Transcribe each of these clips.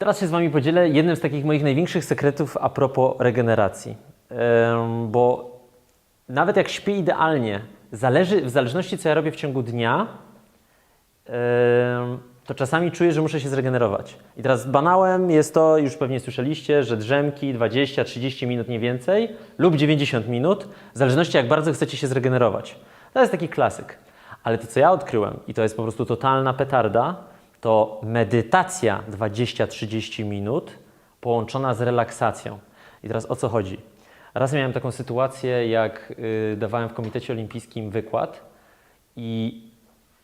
Teraz się z Wami podzielę jednym z takich moich największych sekretów a propos regeneracji. Bo nawet jak śpię idealnie, zależy, w zależności co ja robię w ciągu dnia, to czasami czuję, że muszę się zregenerować. I teraz banałem jest to, już pewnie słyszeliście, że drzemki 20-30 minut nie więcej lub 90 minut, w zależności jak bardzo chcecie się zregenerować. To jest taki klasyk. Ale to, co ja odkryłem, i to jest po prostu totalna petarda, to medytacja 20-30 minut połączona z relaksacją. I teraz o co chodzi? Raz miałem taką sytuację, jak y, dawałem w Komitecie Olimpijskim wykład i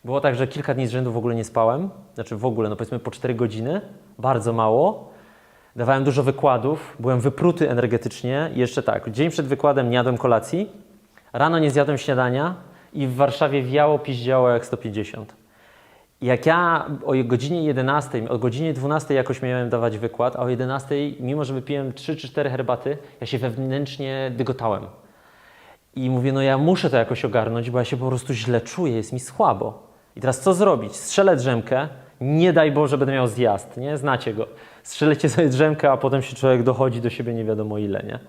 było tak, że kilka dni z rzędu w ogóle nie spałem, znaczy w ogóle, no powiedzmy po 4 godziny, bardzo mało. Dawałem dużo wykładów, byłem wypruty energetycznie i jeszcze tak, dzień przed wykładem nie jadłem kolacji, rano nie zjadłem śniadania i w Warszawie wiało, piździało jak 150. Jak ja o godzinie 11, o godzinie 12 jakoś miałem dawać wykład, a o 11, mimo że wypiłem 3 czy 4 herbaty, ja się wewnętrznie dygotałem. I mówię, no ja muszę to jakoś ogarnąć, bo ja się po prostu źle czuję, jest mi słabo. I teraz co zrobić? Strzelę drzemkę, nie daj Boże, będę miał zjazd, nie? Znacie go. Strzelecie sobie drzemkę, a potem się człowiek dochodzi do siebie nie wiadomo ile, nie?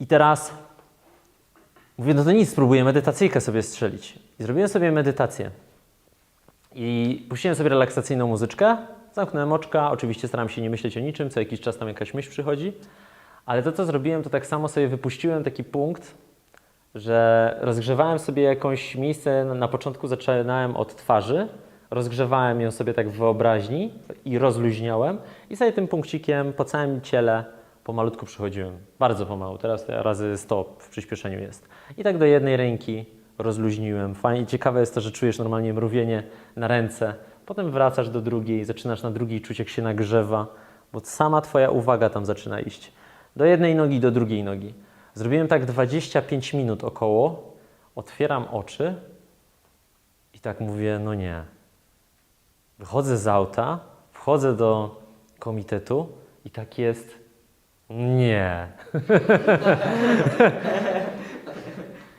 I teraz mówię, no to nic, spróbuję medytacyjkę sobie strzelić. I zrobiłem sobie medytację. I puściłem sobie relaksacyjną muzyczkę, zamknąłem oczka, oczywiście staram się nie myśleć o niczym, co jakiś czas tam jakaś myśl przychodzi, ale to, co zrobiłem, to tak samo sobie wypuściłem taki punkt, że rozgrzewałem sobie jakąś miejsce, na początku zaczynałem od twarzy, rozgrzewałem ją sobie tak w wyobraźni i rozluźniałem. I sobie tym punkcikiem po całym ciele pomalutku przychodziłem. Bardzo pomału, teraz razy 100 w przyspieszeniu jest. I tak do jednej ręki rozluźniłem. Fajnie, ciekawe jest to, że czujesz normalnie mrówienie na ręce, potem wracasz do drugiej, zaczynasz na drugiej czuć jak się nagrzewa, bo sama Twoja uwaga tam zaczyna iść. Do jednej nogi, do drugiej nogi. Zrobiłem tak 25 minut około, otwieram oczy i tak mówię, no nie. Wychodzę z auta, wchodzę do komitetu i tak jest, nie.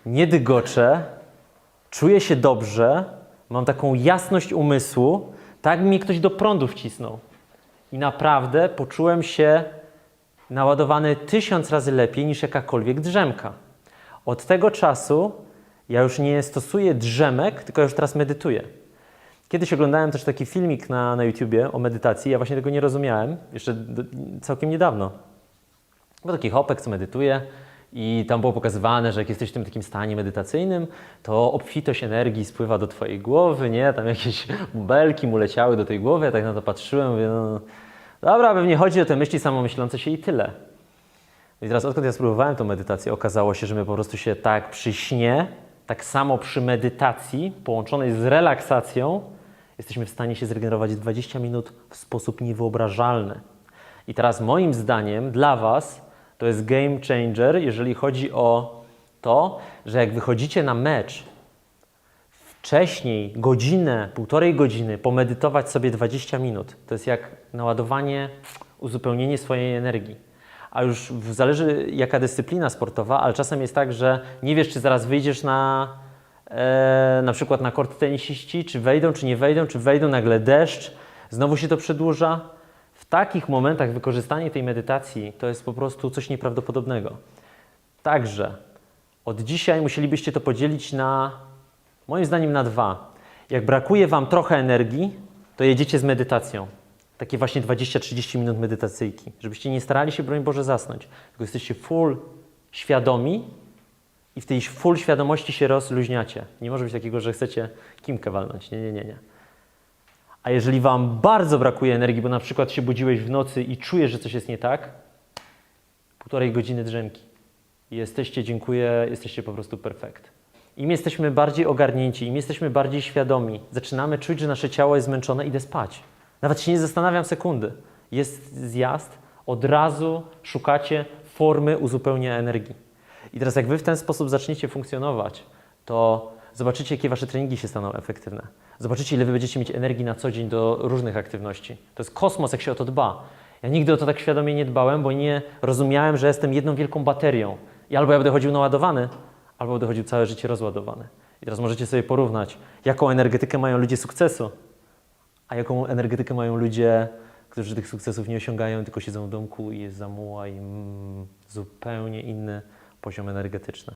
nie dygoczę, czuję się dobrze, mam taką jasność umysłu, tak mi ktoś do prądu wcisnął. I naprawdę poczułem się naładowany tysiąc razy lepiej niż jakakolwiek drzemka. Od tego czasu ja już nie stosuję drzemek, tylko już teraz medytuję. Kiedyś oglądałem też taki filmik na, na YouTubie o medytacji, ja właśnie tego nie rozumiałem, jeszcze do, całkiem niedawno. Był taki hopek, co medytuje i tam było pokazywane, że jak jesteś w tym takim stanie medytacyjnym, to obfitość energii spływa do twojej głowy, nie? Tam jakieś bubelki mu leciały do tej głowy, ja tak na to patrzyłem, mówię, no, dobra, pewnie chodzi o te myśli samomyślące się i tyle. I teraz odkąd ja spróbowałem tą medytację, okazało się, że my po prostu się tak przy śnie, tak samo przy medytacji połączonej z relaksacją, jesteśmy w stanie się zregenerować 20 minut w sposób niewyobrażalny. I teraz moim zdaniem dla Was to jest game changer, jeżeli chodzi o to, że jak wychodzicie na mecz wcześniej, godzinę, półtorej godziny, pomedytować sobie 20 minut, to jest jak naładowanie, uzupełnienie swojej energii. A już zależy jaka dyscyplina sportowa, ale czasem jest tak, że nie wiesz, czy zaraz wyjdziesz na, e, na przykład na kort tenisiści, czy wejdą, czy nie wejdą, czy wejdą, nagle deszcz, znowu się to przedłuża. Takich momentach wykorzystanie tej medytacji to jest po prostu coś nieprawdopodobnego. Także od dzisiaj musielibyście to podzielić na, moim zdaniem, na dwa. Jak brakuje Wam trochę energii, to jedziecie z medytacją. Takie właśnie 20-30 minut medytacyjki. Żebyście nie starali się, broń Boże, zasnąć. Tylko jesteście full świadomi i w tej full świadomości się rozluźniacie. Nie może być takiego, że chcecie kimkę walnąć. Nie, nie, nie, nie. A jeżeli Wam bardzo brakuje energii, bo na przykład się budziłeś w nocy i czujesz, że coś jest nie tak, półtorej godziny drzemki. Jesteście, dziękuję, jesteście po prostu perfekt. Im jesteśmy bardziej ogarnięci, im jesteśmy bardziej świadomi, zaczynamy czuć, że nasze ciało jest zmęczone, idę spać. Nawet się nie zastanawiam sekundy. Jest zjazd, od razu szukacie formy uzupełnienia energii. I teraz jak Wy w ten sposób zaczniecie funkcjonować, to zobaczycie, jakie Wasze treningi się staną efektywne. Zobaczycie, ile Wy będziecie mieć energii na co dzień do różnych aktywności. To jest kosmos, jak się o to dba. Ja nigdy o to tak świadomie nie dbałem, bo nie rozumiałem, że jestem jedną wielką baterią. I albo ja będę chodził naładowany, albo będę chodził całe życie rozładowany. I teraz możecie sobie porównać, jaką energetykę mają ludzie sukcesu, a jaką energetykę mają ludzie którzy tych sukcesów nie osiągają, tylko siedzą w domku i jest zamuła i mm, zupełnie inny poziom energetyczny.